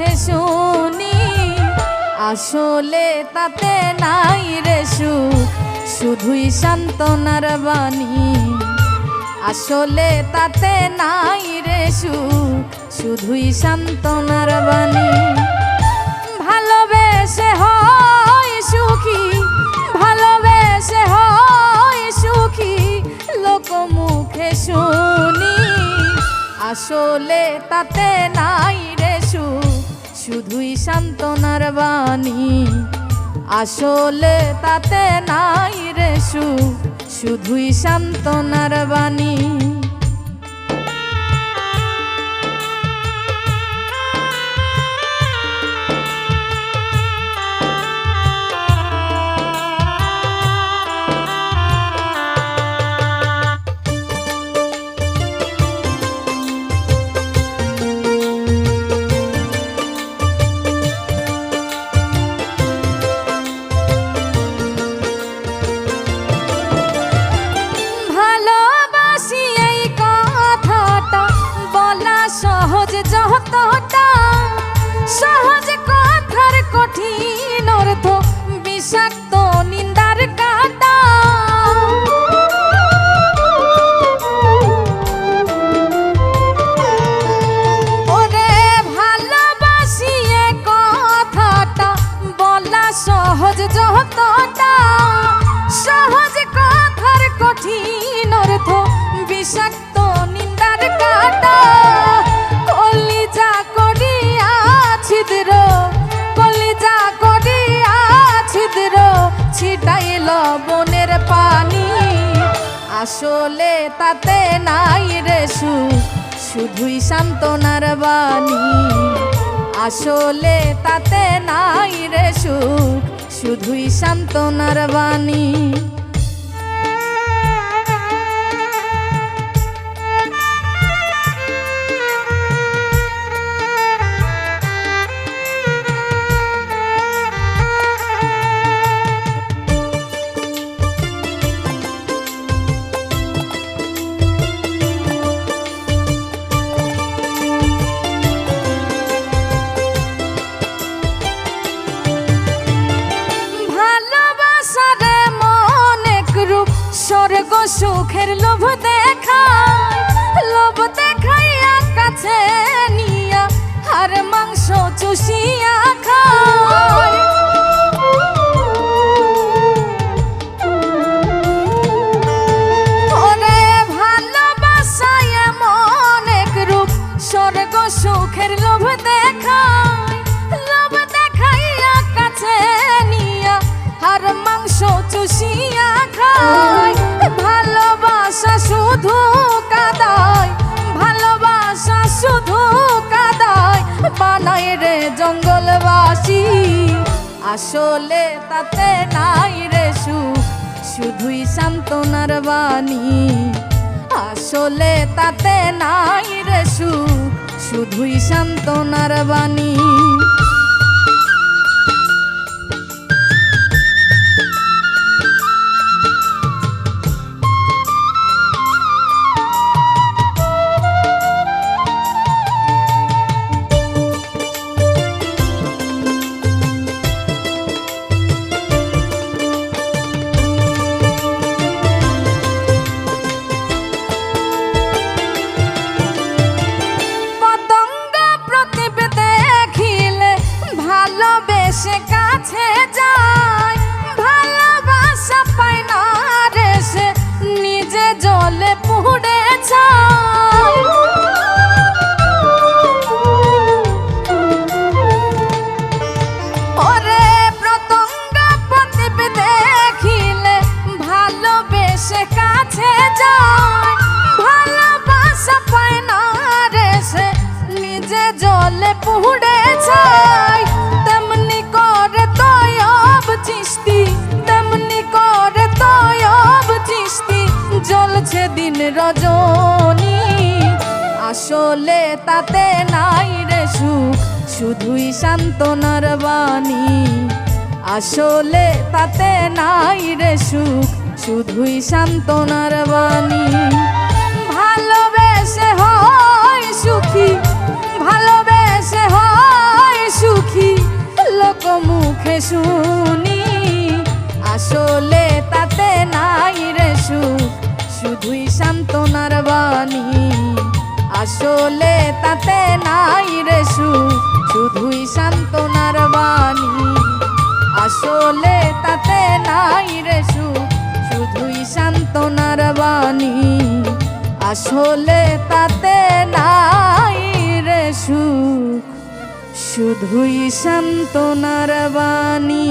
মুখে শুনি, আসলে তাতে নাই রে সুখ। শুধুই সান্ত্বনার বাণী। আসলে তাতে নাই রে সুখ। শুধুই সান্ত্বনার বাণী। ভালোবেসে হয় সুখী, ভালোবেসে হয় সুখী। লোক মুখে শুনি, আসলে তাতে নাই শুধুই সান্ত্বনার বাণী। আসলে তাতে নাই রে সুখ শুধুই সান্ত্বনার বাণী। সহজ যতটা সহজ কথার কঠিন অর্থ, বিষাক্ত নিন্দার কাটা। কলিজা করিয়া ছিদ্র, কলিজা করিয়া ছিদ্র, ছিটাইল বনের পানি। আসলে তাতে নাই রে সুখ, শুধুই সান্ত্বনার বাণী। আসলে তাতে নাই রে সুখ শুধুই সান্ত্বনার বাণী। শুধু কাদায়, ভালোবাসা শুধু কাদায় জঙ্গলবাসী। আসলে তাতে নাই রে সুখ, শুধুই সান্ত্বনার বাণী। আসলে তাতে নাই রে সুখ, শুধুই সান্ত্বনার বাণী। জলে পুড়ে যায়। তেমনি করে তয়ব চিস্তি, তেমনি করে তয়ব চিস্তি। জ্বলছে দিন রজনী, আসলে তাতে নাই রে সুখ, শুধুই সান্ত্বনার বাণী। আসলে তাতে নাই রে সুখ, শুধুই সান্ত্বনার বাণী। ভালোবেসে হয় সুখী। লোক মুখে শুনি, আসলে তাতে নাই রে সুখ। শুধুই সান্ত্বনার বাণী, আসলে তাতে নাই রে সুখ। শুধুই সান্ত্বনার বাণী, আসলে তাতে নাই রে সুখ। শুধুই সান্ত্বনার বাণী, আসলে তাতে নাই শুধুই শান্ত বাণী।